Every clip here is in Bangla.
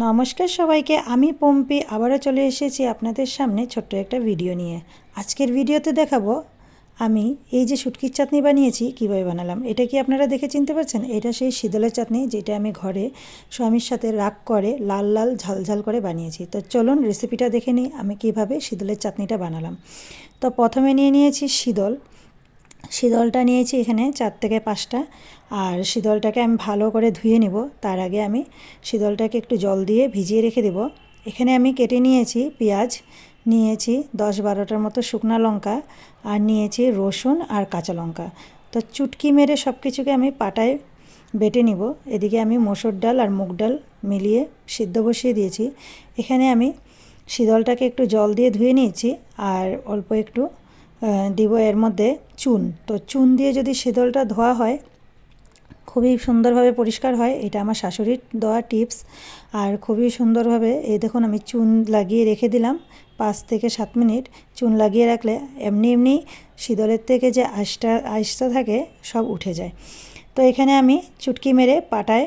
নমস্কার সবাইকে, আমি পম্পি, আবারও চলে এসেছি আপনাদের সামনে ছোট্ট একটা ভিডিও নিয়ে। আজকের ভিডিওতে দেখাবো, আমি এই যে শুটকির চাটনি বানিয়েছি, কীভাবে বানালাম, এটা কি আপনারা দেখে চিনতে পারছেন? এটা সেই শীতলের চাটনি, যেটা আমি ঘরে স্বামীর সাথে রাগ করে লাল লাল ঝাল ঝাল করে বানিয়েছি। তো চলুন রেসিপিটা দেখে নিই, আমি কীভাবে শীতলের চাটনিটা বানালাম। তো প্রথমে নিয়ে নিয়েছি শীতল শীতলটা নিয়েছি এখানে চার থেকে পাঁচটা। আর শীতলটাকে আমি ভালো করে ধুয়ে নেব। তার আগে আমি শীতলটাকে একটু জল দিয়ে ভিজিয়ে রেখে দেব। এখানে আমি কেটে নিয়েছি পেঁয়াজ, নিয়েছি দশ বারোটার মতো শুকনা লঙ্কা, আর নিয়েছি রসুন আর কাঁচা লঙ্কা। তো চুটকি মেরে সব কিছুকে আমি পাটায় বেটে নিব। এদিকে আমি মসুর ডাল আর মুগ ডাল মিলিয়ে সিদ্ধ বসিয়ে দিয়েছি। এখানে আমি শীতলটাকে একটু জল দিয়ে ধুয়ে নিয়েছি। আর অল্প একটু দিব এর মধ্যে চুন। তো চুন দিয়ে যদি শীতলটা ধোয়া হয়, খুবই সুন্দরভাবে পরিষ্কার হয়, এটা আমার শাশুড়ির দেওয়া টিপস। আর খুবই সুন্দরভাবে, এই দেখুন আমি চুন লাগিয়ে রেখে দিলাম, পাঁচ থেকে সাত মিনিট। চুন লাগিয়ে রাখলে এমনি এমনি শীতলের থেকে যে আইসটা আইসটা থাকে, সব উঠে যায়। তো এখানে আমি চুটকি মেরে পাটায়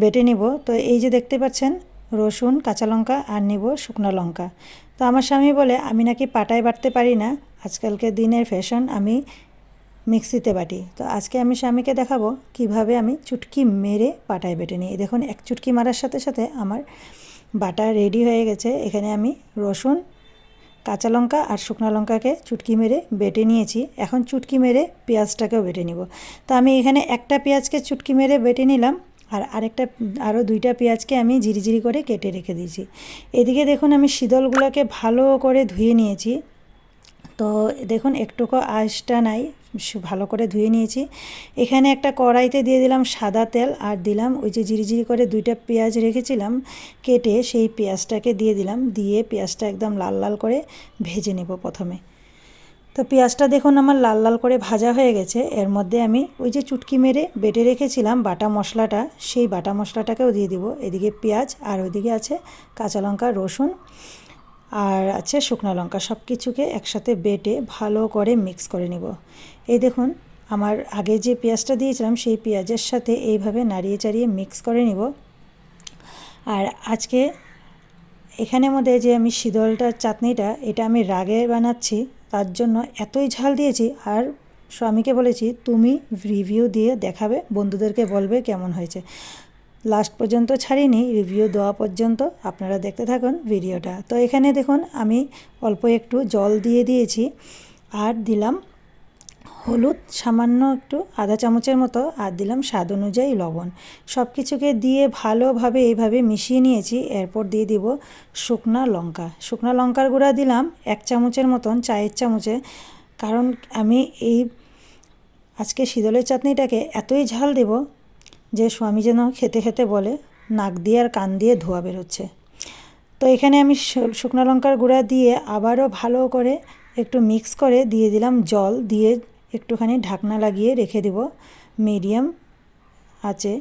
বেটে নিব। তো এই যে দেখতে পাচ্ছেন, রসুন, কাঁচা লঙ্কা আর নিব শুকনো লঙ্কা। তো আমার স্বামী বলে, আমি নাকি পাটায় বাটতে পারি না। আজকালকের দিনের ফ্যাশন, আমি মিক্সিতে বাটি। তো আজকে আমি স্বামীকে দেখাবো কীভাবে আমি চুটকি মেরে পাটায় বেটে নিই। দেখুন, এক চুটকি মারার সাথে সাথে আমার বাটা রেডি হয়ে গেছে। এখানে আমি রসুন, কাঁচা লঙ্কা আর শুকনো লঙ্কাকে চুটকি মেরে বেটে নিয়েছি। এখন চুটকি মেরে পেঁয়াজটাকেও বেটে নিব। তো আমি এখানে একটা পেঁয়াজকে চুটকি মেরে বেটে নিলাম। আর আরেকটা আরও দুইটা পেঁয়াজকে আমি ঝিরিঝিরি করে কেটে রেখে দিয়েছি। এদিকে দেখুন আমি শীতলগুলোকে ভালো করে ধুয়ে নিয়েছি। তো দেখুন একটুকু আঁশটা নাই ভালো করে ধুয়ে নিয়েছি। এখানে একটা কড়াইতে দিয়ে দিলাম সাদা তেল আর দিলাম ওই যে জিরিজিরি করে দুইটা পেঁয়াজ রেখেছিলাম কেটে সেই পেঁয়াজটাকে দিয়ে দিলাম। দিয়ে পেঁয়াজটা একদম লাল লাল করে ভেজে নেব প্রথমে। তো পেঁয়াজটা দেখুন আমার লাল লাল করে ভাজা হয়ে গেছে। এর মধ্যে আমি ওই যে চুটকি মেরে বেটে রেখেছিলাম বাটা মশলাটা, সেই বাটা মশলাটাকেও দিয়ে দিব। এদিকে পেঁয়াজ আর ওইদিকে আছে কাঁচা লঙ্কা, রসুন আর আছে শুকনো লঙ্কা। সব কিছুকে একসাথে বেটে ভালো করে মিক্স করে নিব। এই দেখুন, আমার আগে যে পেঁয়াজটা দিয়েছিলাম সেই পেঁয়াজের সাথে এইভাবে নাড়িয়ে চাড়িয়ে মিক্স করে নিব। আর আজকে এখানের মধ্যে যে আমি শীতলটার চাটনিটা, এটা আমি রাগে বানাচ্ছি। তার জন্য এতই ঝাল দিয়েছি। আর স্বামীকে বলেছি, তুমি রিভিউ দিয়ে দেখাবে, বন্ধুদেরকে বলবে কেমন হয়েছে। লাস্ট পর্যন্ত ছাড়িনি রিভিউ দেওয়া পর্যন্ত। আপনারা দেখতে থাকুন ভিডিওটা তো এখানে দেখুন, আমি অল্প একটু জল দিয়ে দিয়েছি। আর দিলাম হলুদ, সামান্য একটু আধা চামচের মতো, আর দিলাম স্বাদ অনুযায়ী লবণ। সব কিছুকে দিয়ে ভালোভাবে এইভাবে মিশিয়ে নিয়েছি। এরপর দিয়ে দিব শুকনা লঙ্কা। শুকনা লঙ্কার গুঁড়া দিলাম এক চামচের মতন, চায়ের চামচে। কারণ আমি এই আজকে শীতলের চাটনিটাকে এতই ঝাল দেব যে স্বামী যেন খেতে খেতে বলে, নাক দিয়ে আর কান দিয়ে ধোয়া বেরোচ্ছে। তো এখানে আমি শুকনো লঙ্কার গুঁড়া দিয়ে আবারও ভালো করে একটু মিক্স করে দিয়ে দিলাম জল, দিয়ে একটুখানি ঢাকনা লাগিয়ে রেখে দেব। মিডিয়াম আছে।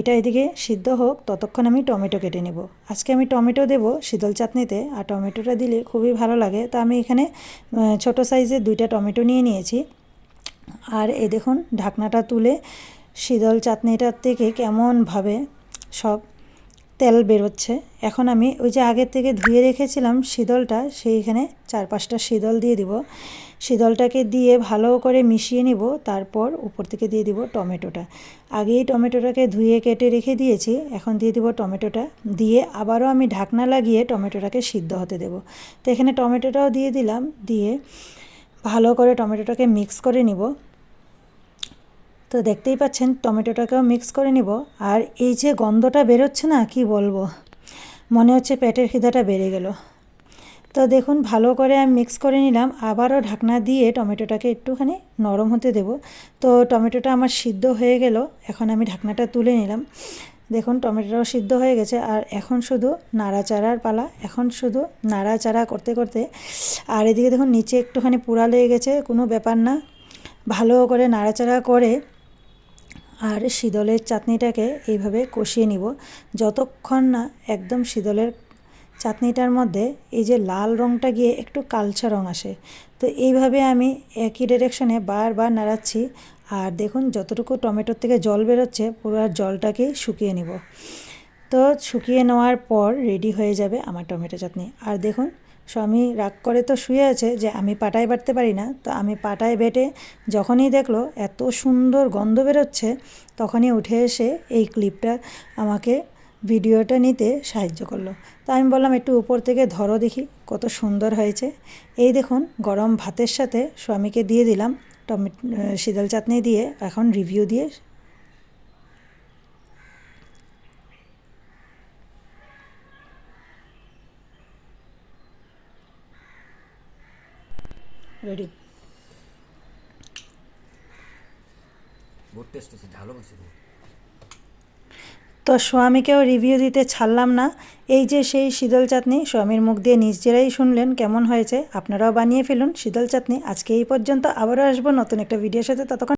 এটা এদিকে সিদ্ধ হোক, ততক্ষণ আমি টমেটো কেটে নেব। আজকে আমি টমেটো দেব শীতল চাটনিতে। আর টমেটোটা দিলে খুবই ভালো লাগে। তো আমি এখানে ছোট সাইজের দুইটা টমেটো নিয়ে নিয়েছি। আর এ দেখুন, ঢাকনাটা তুলে শীতল চাটনিটার থেকে কেমনভাবে সব তেল বেরোচ্ছে। এখন আমি ওই যে আগের থেকে ধুয়ে রেখেছিলাম শীতলটা, সেইখানে চার পাঁচটা শীতল দিয়ে দিব। শীতলটাকে দিয়ে ভালো করে মিশিয়ে নিব, তারপর উপর থেকে দিয়ে দিব টমেটোটা। আগেই টমেটোটাকে ধুয়ে কেটে রেখে দিয়েছি, এখন দিয়ে দিব টমেটোটা। দিয়ে আবারও আমি ঢাকনা লাগিয়ে টমেটোটাকে সিদ্ধ হতে দেব। তো এখানে টমেটোটাও দিয়ে দিলাম, দিয়ে ভালো করে টমেটোটাকে মিক্স করে নিব। তো দেখতেই পাচ্ছেন, টমেটোটাকেও মিক্স করে নিব। আর এই যে গন্ধটা বেরোচ্ছে না, কি বলব? মনে হচ্ছে পেটের খিদাটা বেড়ে গেল। তো দেখুন, ভালো করে আমি মিক্স করে নিলাম। আবারও ঢাকনা দিয়ে টমেটোটাকে একটুখানি নরম হতে দেব। তো টমেটোটা আমার সিদ্ধ হয়ে গেল। এখন আমি ঢাকনাটা তুলে নিলাম। দেখুন, টমেটোটাও সিদ্ধ হয়ে গেছে। আর এখন শুধু নাড়াচাড়ার পালা। এখন শুধু নাড়াচাড়া করতে করতে আর এদিকে দেখুন, নিচে একটুখানি পোড়া লেগে গেছে। কোনো ব্যাপার না। ভালো করে নাড়াচাড়া করে আর শীতলের চাটনিটাকে এইভাবে কষিয়ে নিব। যতক্ষণ না একদম শীতলের চাটনিটার মধ্যে এই যে লাল রঙটা গিয়ে একটু কালচা রঙ আসে, তো এইভাবে আমি একই ডিরেকশনে বারবার নাড়াচ্ছি। আর দেখুন যতটুকু টমেটোর থেকে জল বেরোচ্ছে, পুরো আর জলটাকে শুকিয়ে নিব। তো শুকিয়ে নেওয়ার পর রেডি হয়ে যাবে আমার টমেটো চাটনি। আর দেখুন স্বামী রাগ করে তো শুয়ে আছে যে আমি পাটায় বাটতে পারি না। তো আমি পাটায় বেটে যখনই দেখল এত সুন্দর গন্ধ বেরোচ্ছে, তখনই উঠে এসে এই ক্লিপটা আমাকে ভিডিওটা নিতে সাহায্য করল। তো আমি বললাম, একটু উপর থেকে ধরো দেখি কত সুন্দর হয়েছে। এই দেখুন, গরম ভাতের সাথে স্বামীকে দিয়ে দিলাম, টমেটো শীতল চাটনি দিয়ে এখন রিভিউ দিয়ে রেডি। তো স্বামীকেও রিভিউ দিতে ছাড়লাম না। এই যে সেই শীতল চাটনি স্বামীর মুখ দিয়ে নিজেরাই শুনলেন কেমন হয়েছে? আপনারাও বানিয়ে ফেলুন শীতল চাটনি। আজকে এই পর্যন্ত আবারও আসব নতুন একটা ভিডিওর সাথে ততক্ষণ